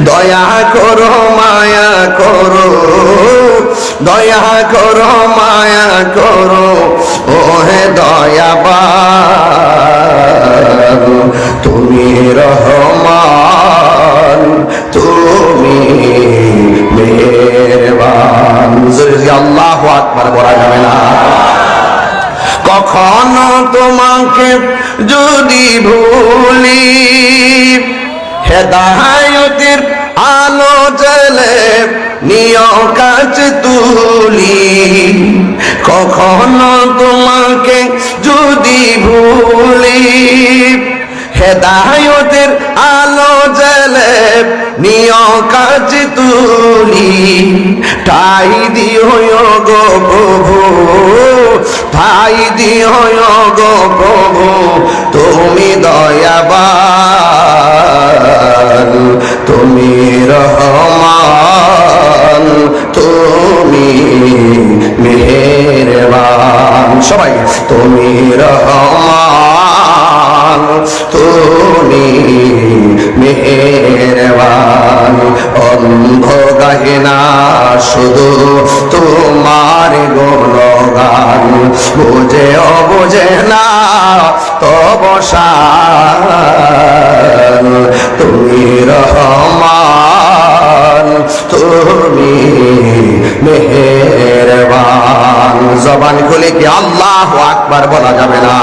দয়া করো, মায়া করো। দয়া করো, মায়া করো। ওহে দয়াবান, তুমি রহমান, তুমি মেহরবান। আল্লাহ আকবার বলা যাবে না। কখনো তোমাকে যদি ভুলি হেদায়তের নিয় কাজ তুলি। কখনো তোমাকে যদি ভুলি, হেদায়তের আলো জলে নিয় কাজ তুলি। ঠাই দিও গো প্রভু, ঠাই দিও গো প্রভু, তুমি দয়াবান। তুমি মেহেরবান। সবাই, তুমি রহমান, তুমি মেহেরবান। অন্ধ গাহিনা শুধু তোমার গুণগান। বুঝে অবুঝে না তবসান মেহেরবান। জবান খুলে কি আল্লাহ আকবার বলা যাবে না?